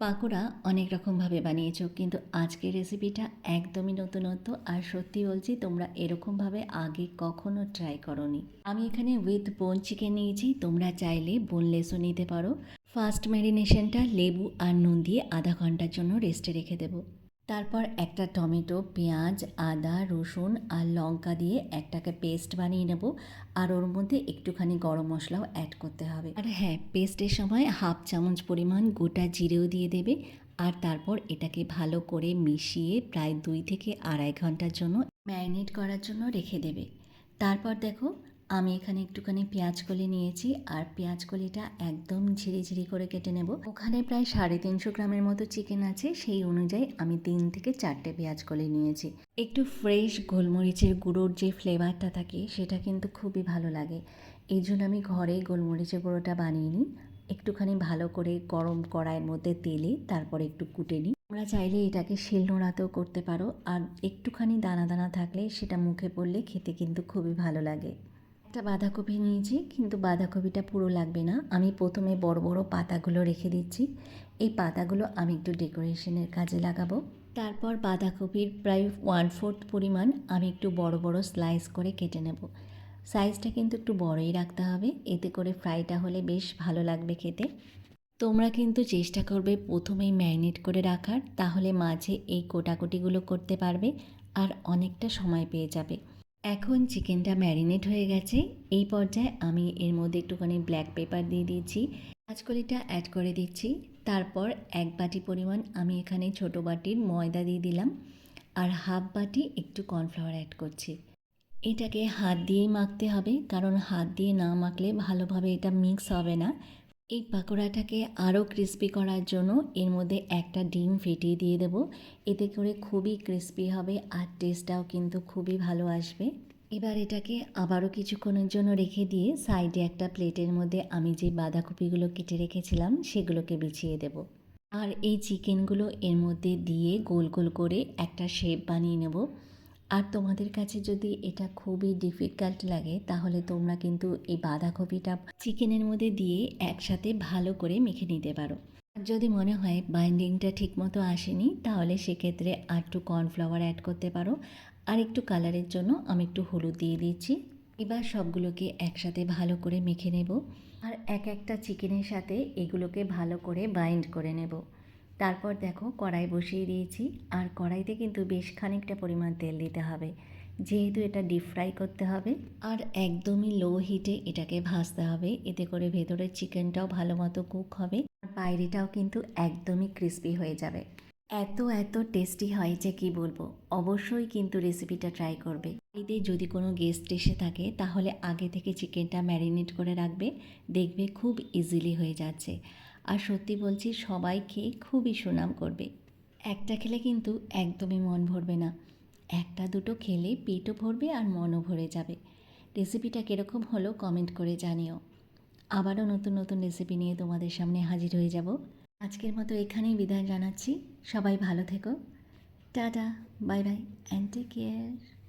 পাকোড়া অনেক রকমভাবে বানিয়েছো, কিন্তু আজকের রেসিপিটা একদমই নতুনত্ব আর সত্যি বলছি তোমরা এরকমভাবে আগে কখনো ট্রাই করনি। আমি এখানে উইথ বোন চিকেন নিয়েছি, তোমরা চাইলে বোনলেসও নিতে পারো। ফার্স্ট ম্যারিনেশনটা লেবু আর নুন দিয়ে আধা ঘণ্টার জন্য রেস্টে রেখে দেবো। তারপর একটা টমেটো, পেঁয়াজ, আদা, রসুন আর লঙ্কা দিয়ে একটাকে পেস্ট বানিয়ে নেব আর ওর মধ্যে একটুখানি গরম মশলাও অ্যাড করতে হবে। আর হ্যাঁ পেস্টের সময় হাফ চামচ পরিমাণ গোটা জিরেও দিয়ে দেবে আর তারপর এটাকে ভালো করে মিশিয়ে প্রায় দুই থেকে আড়াই ঘণ্টার জন্য ম্যারিনেট করার জন্য রেখে দেবে। তারপর দেখো আমি এখানে একটুখানি পেঁয়াজ কলি নিয়েছি আর পেঁয়াজ কলিটা একদম ঝিরি ঝিরি করে কেটে নেব। ওখানে প্রায় সাড়ে তিনশো গ্রামের মতো চিকেন আছে, সেই অনুযায়ী আমি তিন থেকে চারটে পেঁয়াজ কলি নিয়েছি। একটু ফ্রেশ গোলমরিচের গুঁড়োর যে ফ্লেভারটা থাকে, সেটা কিন্তু খুবই ভালো লাগে। এই জন্য আমি ঘরে গোলমরিচের গুঁড়োটা বানিয়ে নিই। একটুখানি ভালো করে গরম কড়াইয়ের মধ্যে তেলে তারপর একটু কুটে নিই। তোমরা চাইলে এটাকে শিলনোড়াতেও করতে পারো। আর একটুখানি দানা দানা থাকলে সেটা মুখে পড়লে খেতে কিন্তু খুবই ভালো লাগে। একটা বাঁধাকপি নিয়েছি, কিন্তু বাঁধাকপিটা পুরো লাগবে না। আমি প্রথমে বড় বড় পাতাগুলো রেখে দিচ্ছি। এই পাতাগুলো আমি একটু ডেকোরেশনের কাজে লাগাবো। তারপর বাঁধাকপির প্রায় ওয়ান ফোর্থ পরিমাণ আমি একটু বড় বড় স্লাইস করে কেটে নেব। সাইজটা কিন্তু একটু বড়ই রাখতে হবে। এতে করে ফ্রাইটা হলে বেশ ভালো লাগবে খেতে। তোমরা কিন্তু চেষ্টা করবে প্রথমেই ম্যারিনেট করে রাখার, তাহলে মাঝে এই কোটাকুটিগুলো করতে পারবে, আর অনেকটা সময় পেয়ে যাবে। এখন চিকেনটা ম্যারিনেট হয়ে গেছে। এই পর্যায়ে আমি এর মধ্যে একটুখানি ব্ল্যাক পেপার দিয়ে দিয়েছি কাঁচকলিটা অ্যাড করে দিচ্ছি। তারপর এক বাটি পরিমাণ আমি এখানে ছোট বাটির ময়দা দিয়ে দিলাম। আর হাফ বাটি একটু কর্নফ্লাওয়ার অ্যাড করছি। এটাকে হাত দিয়েই মাখতে হবে। কারণ হাত দিয়ে না মাখলে ভালোভাবে এটা মিক্স হবে না। এই পাকোড়াটাকে আরও ক্রিস্পি করার জন্য এর মধ্যে একটা ডিম ফেটিয়ে দিয়ে দেব। এতে করে খুবই ক্রিস্পি হবে আর টেস্টটাও কিন্তু খুবই ভালো আসবে। এবার এটাকে আবারও কিছুক্ষণের জন্য রেখে দিয়ে সাইডে একটা প্লেটের মধ্যে আমি যে বাঁধাকপিগুলো কেটে রেখেছিলাম সেগুলোকে বিছিয়ে দেব। আর এই চিকেনগুলো এর মধ্যে দিয়ে গোল গোল করে একটা শেপ বানিয়ে নেব। আর তোমাদের কাছে যদি এটা খুবই ডিফিকাল্ট লাগে, তাহলে তোমরা কিন্তু এই বাঁধাকপিটা চিকেনের মধ্যে দিয়ে একসাথে ভালো করে মেখে নিতে পারো। আর যদি মনে হয় বাইন্ডিংটা ঠিকমতো আসেনি, তাহলে সেক্ষেত্রে আর একটু কর্নফ্লাওয়ার অ্যাড করতে পারো। আর একটু কালারের জন্য আমি একটু হলুদ দিয়ে দিচ্ছি। এবার সবগুলোকে একসাথে ভালো করে মেখে নেব। আর এক একটা চিকেনের সাথে এগুলোকে ভালো করে বাইন্ড করে নেব। তারপর দেখো কড়াই বসিয়ে দিয়েছি, আর কড়াইতে কিন্তু বেশ খানিকটা পরিমাণ তেল দিতে হবে। যেহেতু এটা ডিপ ফ্রাই করতে হবে, আর একদমই লো হিটে এটাকে ভাজতে হবে। এতে করে ভেতরের চিকেনটাও ভালো মতো কুক হবে, আর বাইরেটাও কিন্তু একদমই ক্রিস্পি হয়ে যাবে। এত এত টেস্টি হয় যে কি বলব? অবশ্যই কিন্তু রেসিপিটা ট্রাই করবে। এতে যদি কোনো গেস্ট এসে থাকে, তাহলে আগে থেকে চিকেনটা ম্যারিনেট করে রাখবে, দেখবে খুব ইজিলি হয়ে যাচ্ছে। আর সত্যি বলছি, সবাই খেয়ে খুবই সুনাম করবে। একটা খেলে কিন্তু একদমই মন ভরবে না। একটা দুটো খেলে পেটও ভরবে আর মনও ভরে যাবে। রেসিপিটা কীরকম হলো কমেন্ট করে জানিও। আবারও নতুন নতুন রেসিপি নিয়ে তোমাদের সামনে হাজির হয়ে যাব। আজকের মতো এখানেই বিদায় জানাচ্ছি। সবাই ভালো থেকো। Tata, bye bye and take care